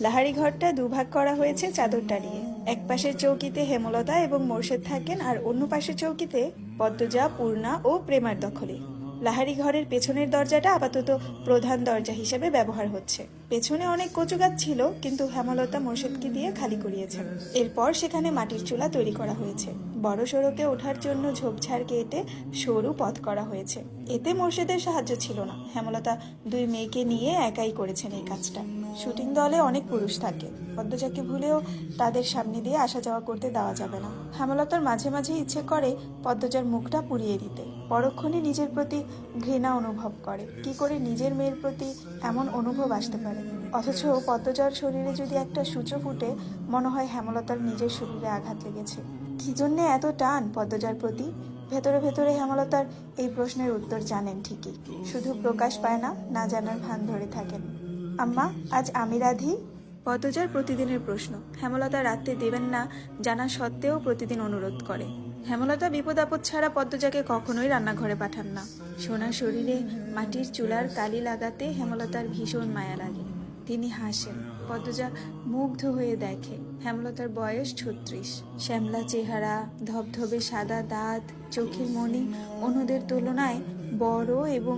লাহারি ঘরটা দুভাগ করা হয়েছে চাদর টানিয়ে এক পাশের চৌকিতে হেমলতা এবং মোর্শেদ থাকেন আর অন্য পাশের চৌকিতে পদ্মজা, পূর্ণা ও প্রেমার দখলে। লাহারি ঘরের পেছনের দরজাটা আপাতত প্রধান দরজা হিসেবে ব্যবহার হচ্ছে। পেছনে অনেক কচু গাছ ছিল, কিন্তু হেমলতা মোর্শেদকে দিয়ে খালি করিয়েছেন। এরপর সেখানে মাটির চুলা তৈরি করা হয়েছে। বড় সড়কে ওঠার জন্য ঝোপঝাড় কেটে সরু পথ করা হয়েছে। এতে মোর্শেদের সাহায্য ছিল না। হেমলতা দুই মেয়েকে নিয়ে একাই করেছেন এই কাজটা। শুটিং দলে অনেক পুরুষ থাকে। পদ্মজাকে ভুলেও তাদের সামনে দিয়ে আসা যাওয়া করতে দেওয়া যাবে না। হেমলতার মাঝে মাঝে ইচ্ছে করে পদ্মজার মুখটা পুড়িয়ে দিতে। পরক্ষণে নিজের প্রতি ঘৃণা অনুভব করে। কি করে নিজের মেয়ের প্রতি এমন অনুভব আসতে পারে? অথচ পদ্মজার শরীরে যদি একটা সূচো ফুটে, মনে হয় হেমলতার নিজের শরীরে আঘাত লেগেছে। কি জন্যে এত টান পদ্মজার প্রতি? ভেতরে ভেতরে হেমলতার এই প্রশ্নের উত্তর জানেন ঠিকই। শুধু প্রকাশ পায় না না জানার ভান ধরে থাকেন। আম্মা, আজ আমি রাধি। পদ্মজার প্রতিদিনের প্রশ্ন। হেমলতা রাত্রে দেবেন না, জানা সত্ত্বেও প্রতিদিন অনুরোধ করে। হেমলতা বিপদ আপদ ছাড়া পদ্মজাকে কখনোই রান্নাঘরে পাঠান না। সোনা শরীরে মাটির চুলার কালি লাগাতে হেমলতার ভীষণ মায়া লাগে। তিনি হাসেন। পদ্মজা মুগ্ধ হয়ে দেখে, হেমলতার বয়স ছত্রিশ। শ্যামলা চেহারা, ধবধবে সাদা দাঁত, চোখের মণি, অন্যদের তুলনায় বড় এবং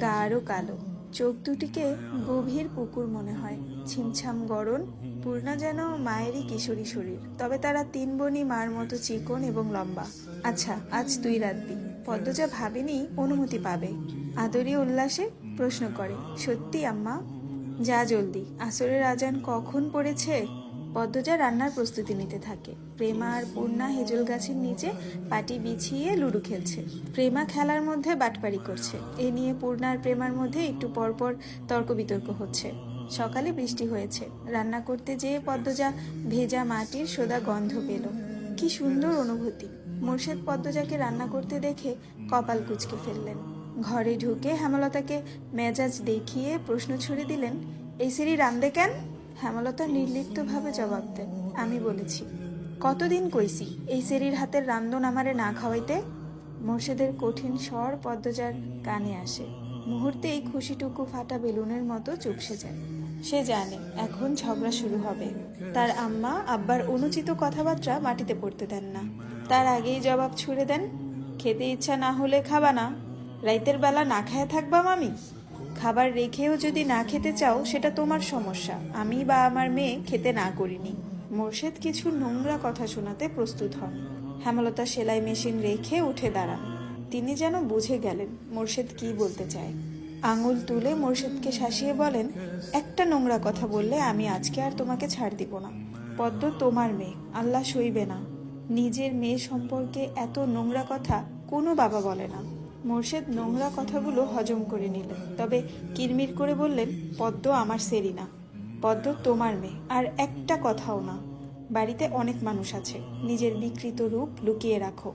গাঢ় কালো। চোখ দুটিকে গভীর পুকুর মনে হয়। ছিমছাম গড়ন, পূর্ণা যেন মায়েরই কিশোরী শরীর। তবে তারা তিন বনি মার মতো চিকন এবং লম্বা। আচ্ছা আজ তুই রাতবি পদ্মজা ভাবেনি অনুমতি পাবে। আদরি উল্লাসে প্রশ্ন করে, সত্যি আম্মা? যা জলদি। আসরের আজান কখন পড়েছে? পদ্মজা রান্নার প্রস্তুতি নিতে থাকে। প্রেমা আর পূর্ণা হেজল গাছের নিচে পাটি বিছিয়ে লুডু খেলছে। প্রেমা খেলার মধ্যে বাটপারি করছে। এ নিয়ে পূর্ণা আর প্রেমার মধ্যে একটু পরপর তর্ক বিতর্ক হচ্ছে। সকালে বৃষ্টি হয়েছে। রান্না করতে যেয়ে পদ্মজা ভেজা মাটির সোদা গন্ধ পেল। কি সুন্দর অনুভূতি। মোর্শেদ পদ্মজাকে রান্না করতে দেখে কপাল কুচকে ফেললেন। ঘরে ঢুকে হেমলতাকে মেজাজ দেখিয়ে প্রশ্ন ছুড়ে দিলেন, এই সিঁড়ি রান্দে কেন? হেমলতা নির্লিপ্তভাবে জবাব দেন আমি বলেছি। কতদিন কইছি এই সেরির হাতের রান্দন আমারে না খাওয়াইতে? মোর্শেদের কঠিন স্বর পদ্মজার কানে আসে। মুহূর্তে এই খুশিটুকু ফাটা বেলুনের মতো চুপসে যায়। সে জানে, এখন ঝগড়া শুরু হবে। তার আম্মা আব্বার অনুচিত কথাবার্তা মাটিতে পড়তে দেন না। তার আগেই জবাব ছুড়ে দেন, খেতে ইচ্ছা না হলে খাবা না। রাইতের বেলা না খায় থাকবা মামি খাবার রেখেও যদি না খেতে চাও, সেটা তোমার সমস্যা। আমি বা আমার মেয়ে খেতে না করিনি। মোর্শেদ কিছু নোংরা কথা শোনাতে প্রস্তুত হন। হেমলতা সেলাই মেশিন রেখে উঠে দাঁড়ান। তিনি যেন বুঝে গেলেন মোর্শেদ কি বলতে চায়। আঙুল তুলে মোর্শেদকে শাসিয়ে বলেন, একটা নোংরা কথা বললে আমি আজকে আর তোমাকে ছাড় দিব না। পদ্ম তোমার মেয়ে, আল্লাহ সইবে না। নিজের মেয়ে সম্পর্কে এত নোংরা কথা কোনো বাবা বলে না। মোর্শেদ নোংরা কথাগুলো হজম করে নিলেন তবে কিরমির করে বললেন, পদ্ম আমার সেরিনা, পদ্ম তোমার মেয়ে, আর একটা কথাও না। বাড়িতে অনেক মানুষ আছে, নিজের বিকৃত রূপ লুকিয়ে রাখো।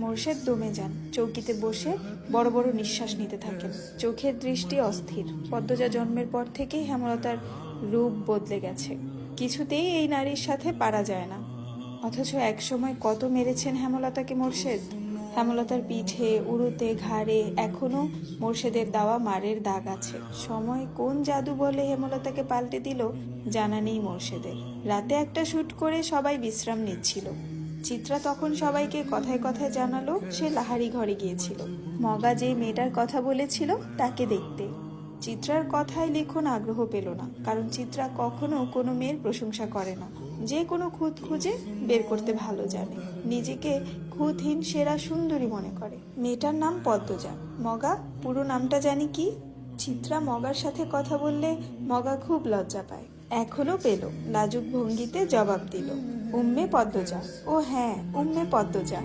মোর্শেদ দমে যান, চৌকিতে বসে বড় বড় নিঃশ্বাস নিতে থাকেন। চোখের দৃষ্টি অস্থির, পদ্মজা জন্মের পর থেকেই হেমলতার রূপ বদলে গেছে। কিছুতেই এই নারীর সাথে পারা যায় না। অথচ একসময় কত মেরেছেন হেমলতাকে মোর্শেদ? হেমলতার পিঠে উড়ুতে ঘাড়ে এখনও মোর্শেদের দেওয়া মারের দাগ আছে। সময় কোন জাদু বলে হেমলতাকে পাল্টে দিল, জানা নেই মোর্শেদের। রাতে একটা শুট করে সবাই বিশ্রাম নিচ্ছিল। চিত্রা তখন সবাইকে কথায় কথায় জানালো, সে লাহারি ঘরে গিয়েছিল। মগা যে মেয়েটার কথা বলেছিল, তাকে দেখতে। চিত্রার কথায় লিখন আগ্রহ পেল না, কারণ চিত্রা কখনো কোনো মেয়ের প্রশংসা করে না। যে কোনো খুঁত খুঁজে বের করতে ভালো জানে। নিজেকে খুঁতহীন সেরা সুন্দরী মনে করে। মেয়েটার নাম পদ্মজা। মগা, পুরো নামটা জানি কি? চিত্রা মগার সাথে কথা বললে মগা খুব লজ্জা পায়। এখনও পেল লাজুক ভঙ্গিতে জবাব দিল, উম্মে পদ্মজা। ও হ্যাঁ উম্মে পদ্মজা।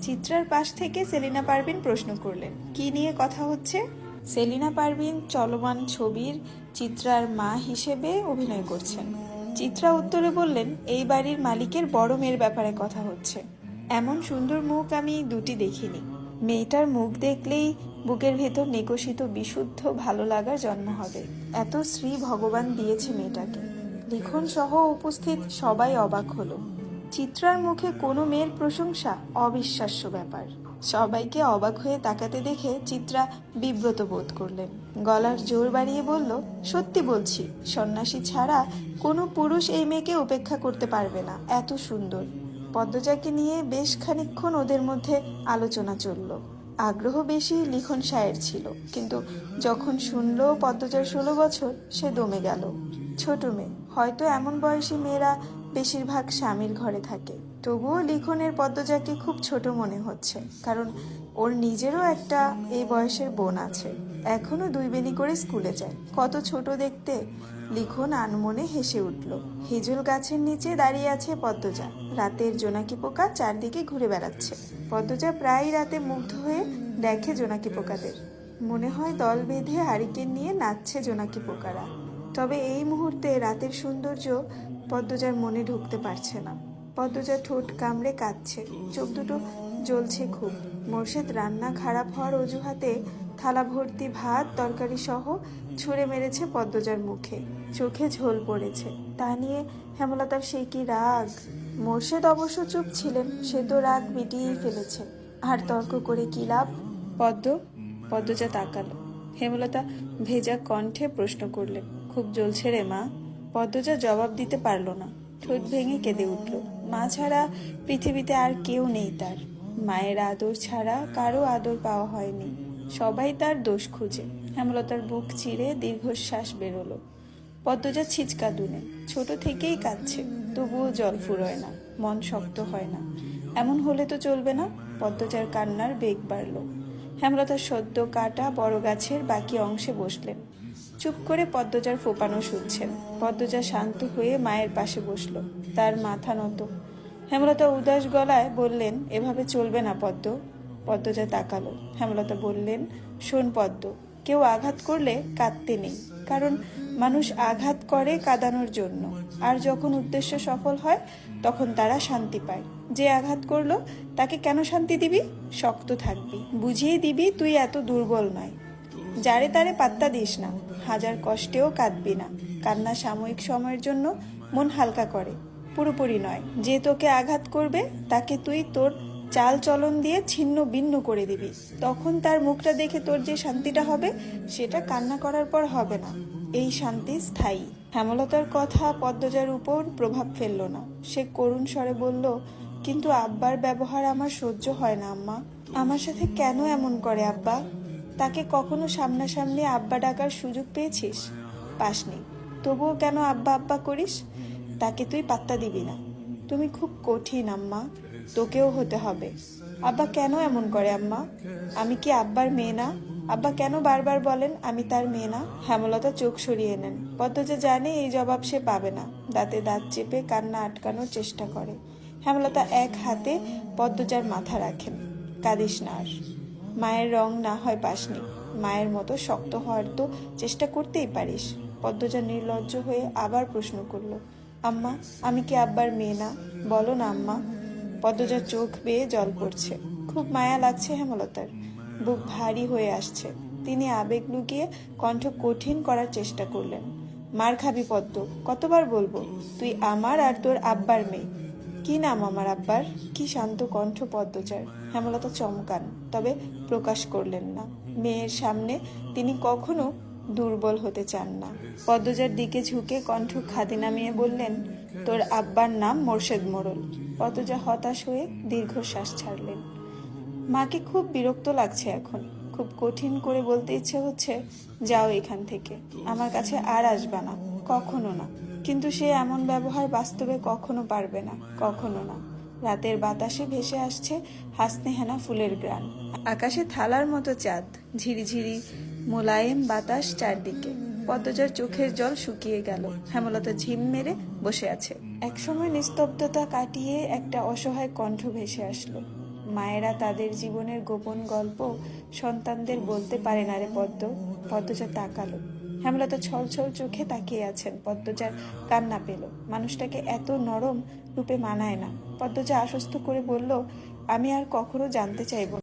চিত্রার পাশ থেকে সেলিনা পারভিন প্রশ্ন করলেন, কি নিয়ে কথা হচ্ছে? সেলিনা পারভিন চলমান ছবির চিত্রার মা হিসেবে অভিনয় করছেন। চিত্রা উত্তরে বললেন, এই বাড়ির মালিকের বড় মেয়ের ব্যাপারে কথা হচ্ছে। এমন সুন্দর মুখ আমি দুটি দেখিনি। মেয়েটার মুখ দেখলেই বুকের ভেতর নিকশিত বিশুদ্ধ ভালো লাগার জন্ম হবে। এত শ্রী ভগবান দিয়েছে মেয়েটাকে। লিখন সহ উপস্থিত সবাই অবাক হলো। চিত্রার মুখে কোনো মেয়ের প্রশংসা অবিশ্বাস্য ব্যাপার। সবাইকে অবাক হয়ে তাকাতে দেখে চিত্রা বিব্রত বোধ করলেন। গলার জোর বাড়িয়ে বলল, সত্যি বলছি, সন্ন্যাসী ছাড়া কোনো পুরুষ এই মেয়েকে উপেক্ষা করতে পারবে না। এত সুন্দর। পদ্মজাকে নিয়ে বেশ খানিকক্ষণ ওদের মধ্যে আলোচনা চলল। আগ্রহ বেশি লিখন সায়ের ছিল, কিন্তু যখন শুনল পদ্মজার ষোলো বছর, সে দমে গেল। ছোট মেয়ে, হয়তো এমন বয়সী মেয়েরা বেশিরভাগ স্বামীর ঘরে থাকে। তবুও লিখনের পদ্মজাকে খুব ছোট মনে হচ্ছে, কারণ ওর নিজেরও একটা এই বয়সের বোন আছে। এখনও দুই বেনি করে স্কুলে যায়। কত ছোট দেখতে লিখন আনমনে হেসে উঠল। হিজল গাছের নিচে দাঁড়িয়ে আছে পদ্মজা। রাতের জোনাকি পোকা চারদিকে ঘুরে বেড়াচ্ছে। পদ্মজা প্রায় রাতে মুগ্ধ হয়ে দেখে জোনাকি পোকাদের। মনে হয় দল বেঁধে হারিকেন নিয়ে নাচছে জোনাকি পোকারা। তবে এই মুহূর্তে রাতের সৌন্দর্য পদ্মজার মনে ঢুকতে পারছে না। পদ্মজা ঠোঁট কামড়ে কাঁদছে। চোখ দুটো জ্বলছে খুব। মোর্শেদ রান্না খারাপ হওয়ার অজুহাতে থালা ভর্তি ভাত, তরকারি সহ ছুঁড়ে মেরেছে পদ্মজার মুখে। চোখে ঝোল পড়েছে। তা নিয়ে হেমলতার সেই কি রাগ? মোর্শেদ অবশ্য চুপ ছিলেন, সে তো রাগ মিটিয়েই ফেলেছে। আর তর্ক করে কি লাভ? পদ্ম, পদ্মজা তাকালো। হেমলতা ভেজা কণ্ঠে প্রশ্ন করলেন, খুব জ্বলছে রে মা। পদ্মজা জবাব দিতে পারল না। ঠোঁট ভেঙে কেঁদে উঠল। মা ছাড়া পৃথিবীতে আর কেউ নেই তার। মায়ের আদর ছাড়া কারও আদর পাওয়া হয়নি। সবাই তার দোষ খুঁজে। হেমলতার বুক চিরে দীর্ঘশ্বাস বেরোলো। পদ্মজা ছিচকা দুনে। ছোট থেকেই কাঁদছে। তবুও জল ফুরোয় না। মন শক্ত হয় না। এমন হলে তো চলবে না? পদ্মজার কান্নার বেগ বাড়ল। হেমলতার সদ্য কাটা বড় গাছের বাকি অংশে বসলেন। চুপ করে পদ্মজার ফোপানো শুনছেন। পদ্মজা শান্ত হয়ে মায়ের পাশে বসল। তার মাথা নত। হেমলতা উদাস গলায় বললেন, এভাবে চলবে না পদ্ম। পদ্মজা তাকালো। হেমলতা বললেন, শোন পদ্ম, কেউ আঘাত করলে কাঁদতে নেই, কারণ মানুষ আঘাত করে কাঁদানোর জন্য। আর যখন উদ্দেশ্য সফল হয়, তখন তারা শান্তি পায়। যে আঘাত করল, তাকে কেন শান্তি দিবি? শক্ত থাকবি। বুঝিয়ে দিবি, তুই এত দুর্বল নয়। যারে তারে পাত্তা দিস না। হাজার কষ্টেও কাঁদবি না। কান্না সাময়িক সময়ের জন্য মন হালকা করে। পুরোপুরি নয়। যে তোকে আঘাত করবে, তাকে তুই তোর চাল চলন দিয়ে ছিন্ন ভিন্ন করে দিবি। তখন তার মুখটা দেখে তোর যে শান্তিটা হবে, সেটা কান্না করার পর হবে না। এই শান্তি স্থায়ী। হেমলতার কথা পদ্মজার উপর প্রভাব ফেলল না। সে করুণ স্বরে বলল, কিন্তু আব্বার ব্যবহার আমার সহ্য হয় না, আম্মা। আমার সাথে কেন এমন করে, আব্বা? তাকে কখনো সামনাসামনি আব্বা ডাকার সুযোগ পেয়েছিস? পাসনি। তবুও কেন আব্বা আব্বা করিস? তাকে তুই পাত্তা দিবি না। তুমি খুব কঠিন, আম্মা। তোকেও হতে হবে। আব্বা কেন এমন করে, আম্মা? আমি কি আব্বার মেয়ে না? আব্বা কেন বারবার বলেন, আমি তার মেয়ে না? হেমলতা চোখ সরিয়ে নেন। পদ্মজা জানে, এই জবাব সে পাবে না। দাঁতে দাঁত চেপে কান্না আটকানোর চেষ্টা করে। হেমলতা এক হাতে পদ্মজার মাথা রাখেন। কাঁদিস না আর। মায়ের রং না হয় পাসনি। মায়ের মতো শক্ত হওয়ার তো চেষ্টা করতেই পারিস। পদ্মজা নির্লজ্জ হয়ে আবার প্রশ্ন করল আম্মা, আমি কি আব্বার মেয়ে না? বলো না আম্মা। পদ্মজার চোখ বেয়ে জল পড়ছে। খুব মায়া লাগছে হেমলতার। বুক ভারী হয়ে আসছে। তিনি আবেগ লুকিয়ে কণ্ঠ কঠিন করার চেষ্টা করলেন। মার খাবি পদ্ম, কতবার বলব? তুই আমার আর তোর আব্বার মেয়ে। কি নাম আমার আব্বার? কি শান্ত কণ্ঠ পদ্মচার হেমলতা চমকান, তবে প্রকাশ করলেন না। মেয়ের সামনে তিনি কখনো দুর্বল হতে চান না। পদ্মজার দিকে ঝুঁকে কণ্ঠ খাদি নামিয়ে বললেন, তোর আব্বার নাম মোর্শেদ মোড়ল পদ্মজা হতাশ হয়ে দীর্ঘশ্বাস ছাড়লেন। মাকে খুব বিরক্ত লাগছে এখন। খুব কঠিন করে বলতে ইচ্ছে হচ্ছে, যাও এখান থেকে। আমার কাছে আর আসবা না। কখনো না। কিন্তু সে এমন ব্যবহার বাস্তবে কখনো পারবে না। কখনো না। রাতের বাতাসে ভেসে আসছে হাসনেহানা ফুলের গ্রান। আকাশে থালার মতো চাঁদ। ঝিরিঝিরি মোলায়েম বাতাস চারদিকে। পদ্মজার চোখের জল শুকিয়ে গেল। হেমলতা ঝিম মেরে বসে আছে। একসময় নিস্তব্ধতা কাটিয়ে একটা অসহায় কণ্ঠ ভেসে আসলো। মায়েরা তাদের জীবনের গোপন গল্প সন্তানদের বলতে পারে না রে পদ্ম। পদ্মজা তাকালো। হেমলতা ছল ছল চোখে তাকিয়ে আছেন। পদ্মজার কান্না পেল। মানুষটাকে এত নরম রূপে মানায় না। পদ্মজা আশ্বস্ত করে বলল, আমি আর কখনো জানতে চাইব।